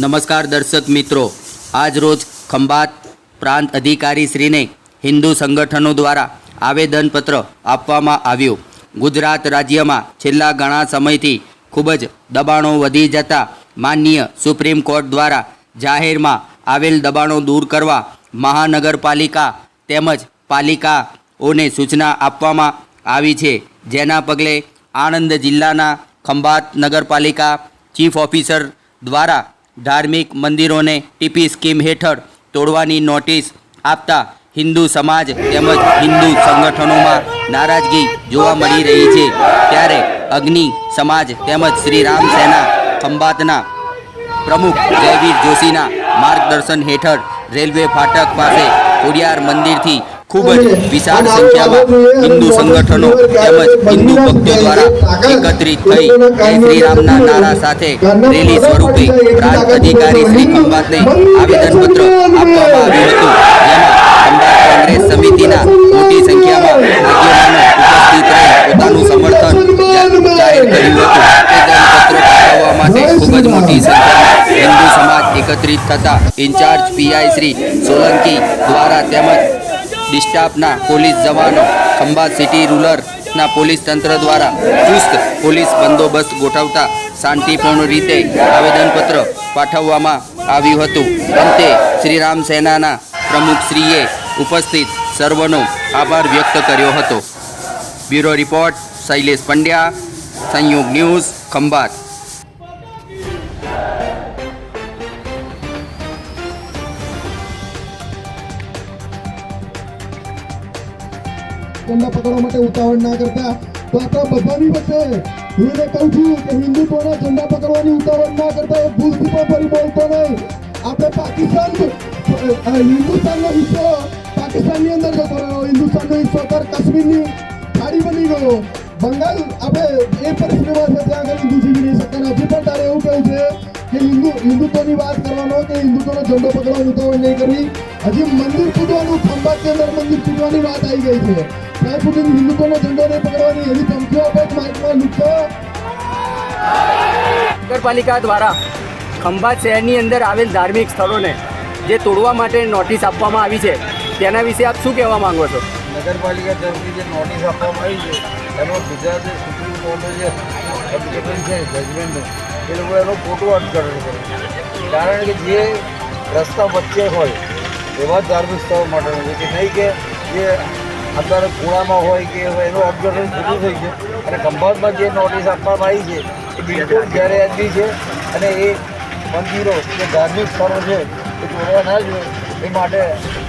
નમસ્કાર દર્શક મિત્રો. આજ રોજ ખંભાત પ્રાંત અધિકારી શ્રીને હિન્દુ સંગઠનો દ્વારા આવેદનપત્ર આપવામાં આવ્યું. ગુજરાત રાજ્યમાં છેલ્લા ઘણા સમયથી ખૂબ જ દબાણો વધી જતા માનનીય સુપ્રીમ કોર્ટ દ્વારા જાહેરમાં આવેલ દબાણો દૂર કરવા મહાનગરપાલિકા તેમજ પાલિકાઓને સૂચના આપવામાં આવી છે. જેના પગલે આણંદ જિલ્લાના ખંભાત નગરપાલિકા ચીફ ઓફિસર દ્વારા ધાર્મિક મંદિરોને ટીપી સ્કીમ હેઠળ તોડવાની નોટિસ આપતા હિન્દુ સમાજ તેમજ હિન્દુ સંગઠનોમાં નારાજગી જોવા મળી રહી છે. ત્યારે અગ્નિ સમાજ તેમજ શ્રી રામ સેના ખંભાતના પ્રમુખ જયવીર જોશીના માર્ગદર્શન હેઠળ રેલવે ફાટક પાસે ખોડિયાર મંદિરથી ખૂબ જ વિશાળ સંખ્યામાં હિન્દુ સંગઠનો તેમજ હિન્દુ ભક્તો દ્વારા એકત્રિત થઈ જય શ્રી રામના નારા સાથે રેલી સ્વરૂપે પ્રાંત અધિકારી શ્રી ખંભાતને આવેદનપત્ર આપવામાં આવ્યું હતું. જેમાં કોંગ્રેસ સમિતિના મોટી સંખ્યામાં આગેવાનો ઉપસ્થિત રહી પોતાનું સમર્થન જાહેર કર્યું હતું. આવેદનપત્ર પાઠવવા માટે ખૂબ જ મોટી સંખ્યામાં હિન્દુ એકત્રિત થતા ઇન્ચાર્જ પીઆઈ શ્રી સોલંકી દ્વારા તેમજ ડિસ્ટાફના પોલીસ જવાનો ખંભા સિટી રૂરલના પોલીસ તંત્ર દ્વારા ચુસ્ત પોલીસ બંદોબસ્ત ગોઠવતા શાંતિપૂર્ણ રીતે આવેદનપત્ર પાઠવવામાં આવ્યું હતું. અંતે શ્રીરામ સેનાના પ્રમુખશ્રીએ ઉપસ્થિત સર્વનો આભાર વ્યક્ત કર્યો હતો. બ્યુરો રિપોર્ટ, શૈલેષ પંડ્યા, સંયોગ ન્યૂઝ, ખંભાત. ઝંડા પકડવા માટે ઉતાવળ ના કરતા. તો આપણા બધાની વચ્ચે હું એને કહું છું કે હિન્દુત્વના ઝંડા પકડવાની ઉતાવળ ના કરતા એ ભૂલથી પણ ફરી બોલતો નહીં. આપણે પાકિસ્તાન હિન્દુસ્તાનનો હિસ્સો પાકિસ્તાનની અંદર જતો રહ્યો. હિન્દુસ્તાનનો હિસ્સો અત્યારે કાશ્મીરની ખાડી બની ગયો. બંગાળ આપણે એ પરિસ્થિતિમાં છે, ત્યાં આગળ હિન્દુ જીવી નહીં શકતા હજી પણ તારે એવું કહ્યું છે કે હિન્દુ, હિન્દુત્વની વાત કરવાનો કે હિન્દુત્વનો ઝંડો પકડવાનો ઉતાવળ નહીં કરવી હજી મંદિર કૂદવાનું ખંભાત અંદર મંદિર કૂદવાની વાત આવી ગઈ છે. ત્યાં સુધી હિન્દુત્વનો ઝંડો નહીં પકડવાની એવી ધમકીઓ આપે માઇકમાં લુચ્ચો નગરપાલિકા દ્વારા ખંભાત શહેરની અંદર આવેલ ધાર્મિક સ્થળોને જે તોડવા માટે નોટિસ આપવામાં આવી છે તેના વિશે આપ શું કહેવા માંગો છો? નગરપાલિકા તરફથી જે નોટિસ આપવામાં આવી છે એમાં ગુજરાત સુપ્રીમ કોર્ટનો જે એપ્લિકેશન છે જજમેન્ટ એ લોકો એનો ફોટો અટકરણ કરે કારણ કે જે રસ્તા વચ્ચે હોય એવા ધાર્મિક સ્થળો માટેનું છે કે નહીં કે જે અત્યારે ખૂણામાં હોય કે એનું ઓબ્ઝર્વેશન ખોટું થઈ છે અને ખંભાતમાં જે નોટિસ આપવામાં આવી છે, એ બિલકુલ ગેરવ્યાજબી છે. અને એ મંદિરો જે ધાર્મિક સ્થળો છે, એ તોડવા ના જોઈએ. એ માટે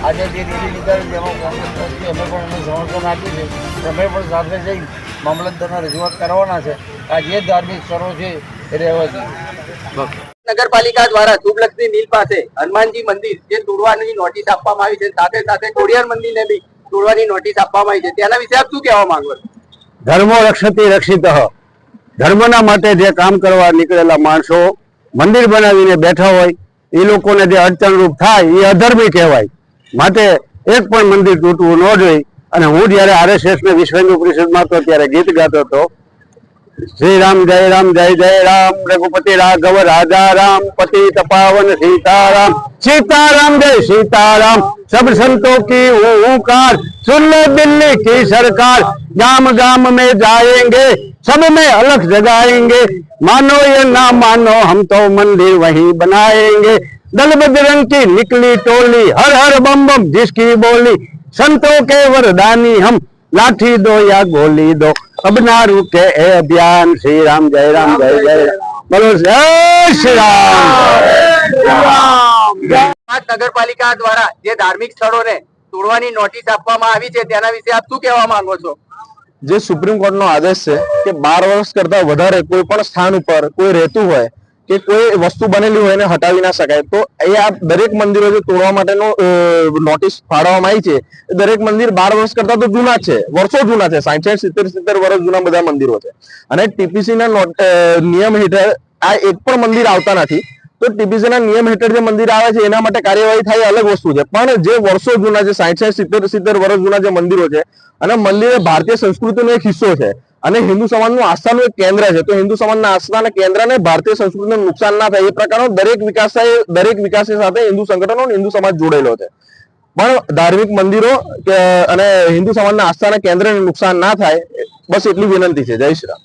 આજે જે રેલી નીકળી, જેમાં કોંગ્રેસ તરફથી અમે પણ એમને સમર્થન આપ્યું છે. અમે પણ સાથે જઈ મામલતદારના રજૂઆત કરવાના છે આ જે ધાર્મિક સ્થળો છે, એ રહેવા જોઈએ નગરપાલિકા દ્વારા શુભલક્ષ્મી મિલ પાસે હનુમાનજી મંદિર, જે તોડવાની નોટિસ આપવામાં આવી છે, સાથે સાથે કોડિયાર મંદિરને બી તોડવાની નોટિસ આપવામાં આવી છે. તેના વિશે આપ શું કહેવા માંગો છો? ધર્મો રક્ષતી રક્ષિત. ધર્મના માટે જે કામ કરવા નીકળેલા માણસો મંદિર બનાવીને બેઠા હોય એ લોકોને જે અડચણરૂપ થાય એ અધર્મી કહેવાય. માટે એક પણ મંદિર તૂટવું ન જોઈએ. અને હું જ્યારે આરએસએસ ને વિશ્વ હિન્દુ પરિષદમાં હતો ત્યારે ગીત ગાતો હતો શ્રી રામ જય રામ જય જય રામ રઘુપતિ રાઘવ રાજા રામ પતિ તપાવન सीताराम सीताराम जय सीताराम सब संतों की हुकार सुन ले दिल्ली की सरकार गांव गांव में जाएंगे सब में अलग जगाएंगे मानो या ना मानो हम तो मंदिर वहीं बनाएंगे दल बजरंग की निकली टोली हर हर बम बम जिसकी बोली संतों के वरदानी हम લાઠી દો યા ગોલી દો. અબનારું કે એ અભિયાન શ્રી રામ જય રામ જય જય બોલો જય શ્રી રામ નગરપાલિકા દ્વારા જે ધાર્મિક સ્થળોને તોડવાની નોટિસ આપવામાં આવી છે તેના વિશે આપ શું કહેવા માંગો છો? જે સુપ્રીમ કોર્ટ નો આદેશ છે કે બાર વર્ષ કરતા વધારે કોઈ પણ સ્થાન ઉપર કોઈ રહેતું હોય કે કોઈ વસ્તુ બનેલી હોય એને હટાવી ના શકાય. તો એ આ દરેક મંદિરો જે તોડવા માટેનો નોટિસ ફાળવવામાં આવી છે દરેક મંદિર બાર વર્ષ કરતા તો જૂના છે, વર્ષો જૂના છે સાઠ સાઠ સિત્તેર સિત્તેર વર્ષ જૂના બધા મંદિરો છે. અને ટીપીસી ના નિયમ હેઠળ આ એક પણ મંદિર આવતા નથી. તો ટીપીસી ના નિયમ હેઠળ જે મંદિર આવે છે, એના માટે કાર્યવાહી થાય અલગ વસ્તુ છે. પણ જે વર્ષો જૂના છે સાઠ સાઠ સિત્તેર સિત્તેર વર્ષ જૂના જે મંદિરો છે, અને મંદિર એ ભારતીય સંસ્કૃતિનો એક હિસ્સો છે અને હિન્દુ સમાજનું આસ્થાનું એક કેન્દ્ર છે. તો હિન્દુ સમાજના આસ્થાના કેન્દ્રને ભારતીય સંસ્કૃતિને નુકસાન ના થાય એ પ્રકારનો દરેક વિકાસ દરેક વિકાસ સાથે હિન્દુ સંગઠનો હિન્દુ સમાજ જોડેલો છે. પણ ધાર્મિક મંદિરો કે, અને હિન્દુ સમાજના આસ્થાના કેન્દ્રને નુકસાન ના થાય, બસ એટલી વિનંતી છે. જય શ્રી રામ.